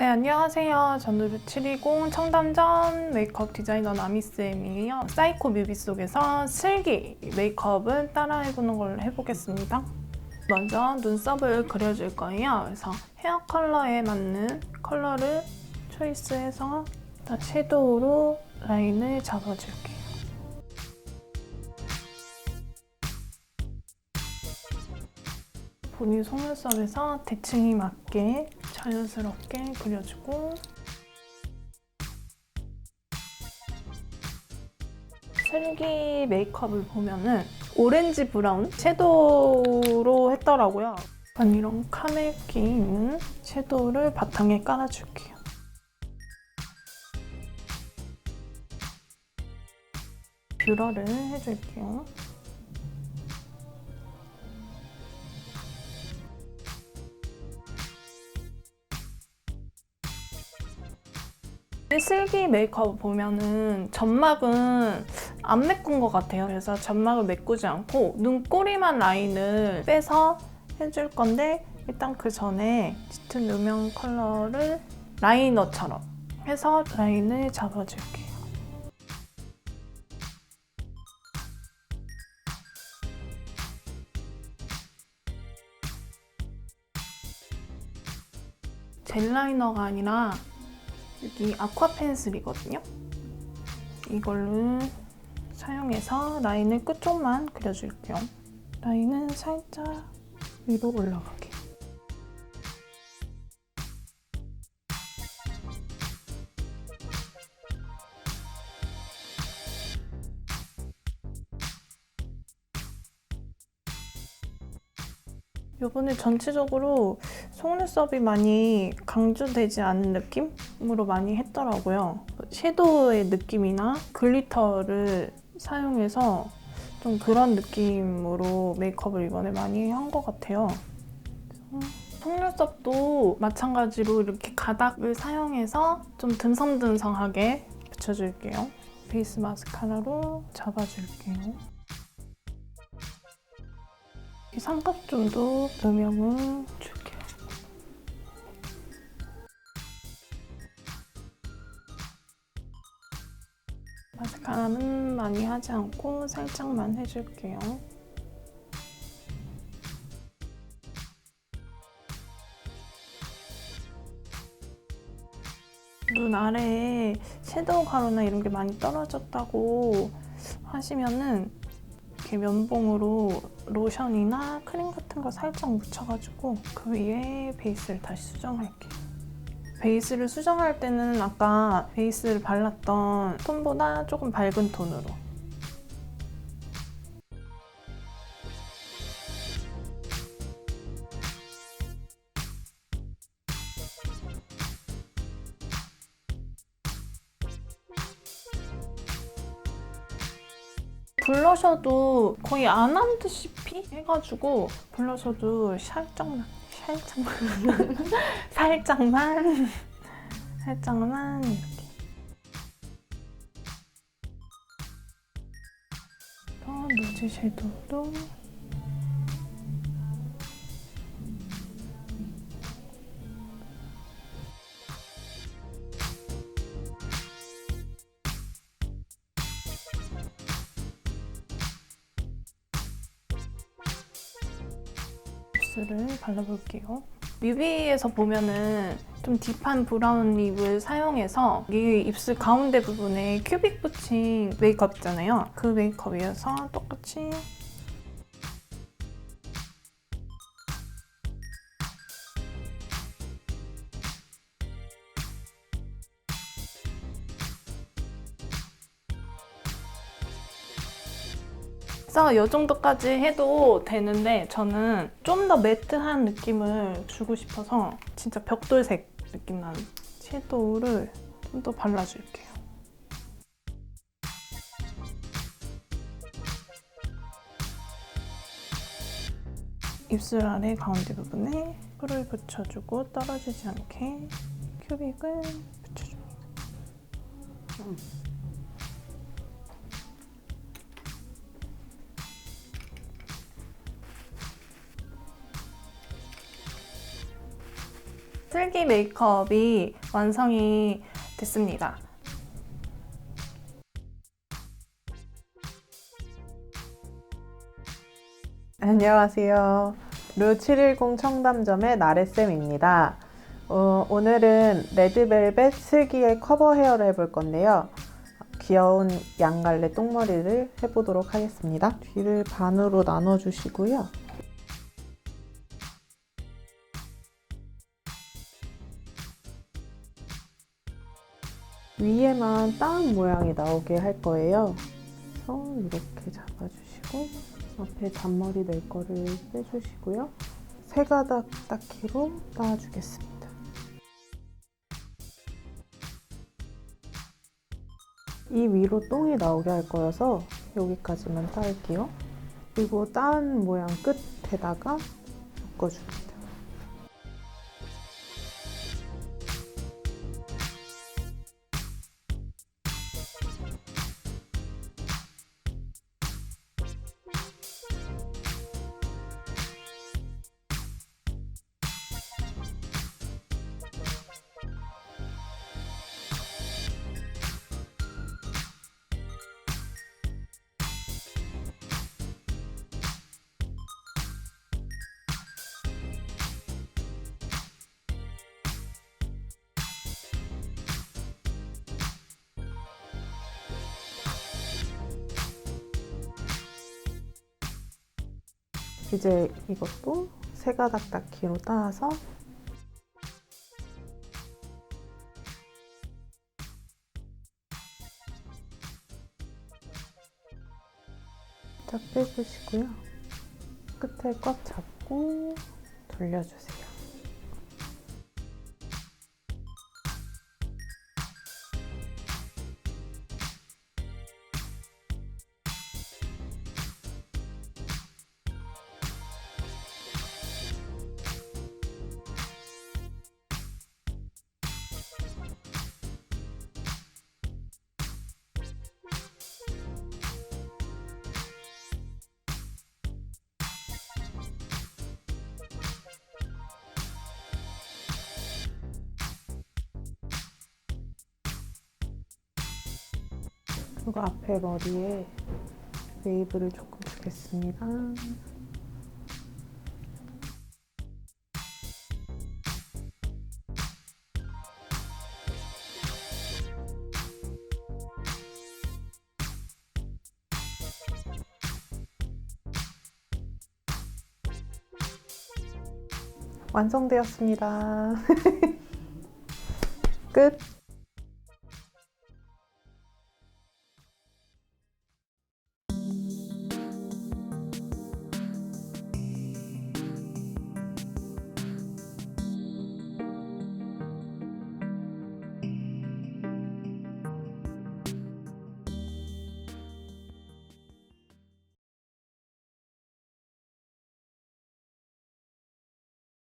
네, 안녕하세요. 저는 720 청담점 메이크업 디자이너 나미쌤이에요. 사이코 뮤비 속에서 슬기 메이크업을 따라해보는 걸 해보겠습니다. 먼저 눈썹을 그려줄 거예요. 그래서 헤어 컬러에 맞는 컬러를 초이스해서 섀도우로 라인을 잡아줄게요. 본인 속눈썹에서 대칭이 맞게 자연스럽게 그려주고 슬기 메이크업을 보면은 오렌지 브라운 섀도우로 했더라고요. 약간 이런 카멜기 있는 섀도우를 바탕에 깔아줄게요. 뷰러를 해줄게요. 슬기 메이크업 보면은 점막은 안 메꾼 것 같아요. 그래서 점막을 메꾸지 않고 눈꼬리만 라인을 빼서 해줄 건데 일단 그 전에 짙은 누명 컬러를 라이너처럼 해서 라인을 잡아줄게요. 젤 라이너가 아니라 여기 아쿠아 펜슬이거든요. 이걸로 사용해서 라인을 끝쪽만 그려줄게요. 라인은 살짝 위로 올라가게. 이번에 전체적으로 속눈썹이 많이 강조되지 않은 느낌 으로 많이 했더라고요. 섀도우의 느낌이나 글리터를 사용해서 좀 그런 느낌으로 메이크업을 이번에 많이 한 것 같아요. 속눈썹도 마찬가지로 이렇게 가닥을 사용해서 좀 듬성듬성하게 붙여줄게요. 베이스 마스카라로 잡아줄게요. 이 삼각존도 음영을 줄 마스카라는 많이 하지 않고 살짝만 해줄게요. 눈 아래에 섀도우 가루나 이런 게 많이 떨어졌다고 하시면은 이렇게 면봉으로 로션이나 크림 같은 거 살짝 묻혀가지고 그 위에 베이스를 다시 수정할게요. 베이스를 수정할 때는 아까 베이스를 발랐던 톤보다 조금 밝은 톤으로. 블러셔도 거의 안 한 듯이 피? 해가지고 블러셔도 살짝만 살짝만. 살짝만. 살짝만 이렇게. 또 루즈 섀도우 도 립스를 발라볼게요. 뮤비에서 보면은 좀 딥한 브라운 립을 사용해서 이 입술 가운데 부분에 큐빅 붙인 메이크업 있잖아요. 그 메이크업 이어서 똑같이 그래서 이 정도까지 해도 되는데 저는 좀 더 매트한 느낌을 주고 싶어서 진짜 벽돌색 느낌 나는 섀도우를 좀 더 발라줄게요. 입술 아래 가운데 부분에 풀을 붙여주고 떨어지지 않게 큐빅을 붙여줍니다. 음. 슬기 메이크업이 완성이 됐습니다. 안녕하세요. 루 710 청담점의 나래쌤입니다. 어, 오늘은 레드벨벳 슬기의 커버 헤어를 해볼 건데요. 귀여운 양갈래 똥머리를 해보도록 하겠습니다. 뒤를 반으로 나눠주시고요. 위에만 따은 모양이 나오게 할 거예요. 그래서 이렇게 잡아주시고 앞에 잔머리 낼 거를 빼주시고요. 세 가닥 닦기로 따주겠습니다. 이 위로 똥이 나오게 할 거여서 여기까지만 따을게요. 그리고 따은 모양 끝에다가 묶어줍니다. 이제 이것도 세 가닥 닦기로 따서 딱 빼주시고요. 끝에 꽉 잡고 돌려주세요. 그리고 앞에 머리에 웨이브를 조금 주겠습니다. 완성되었습니다. 끝!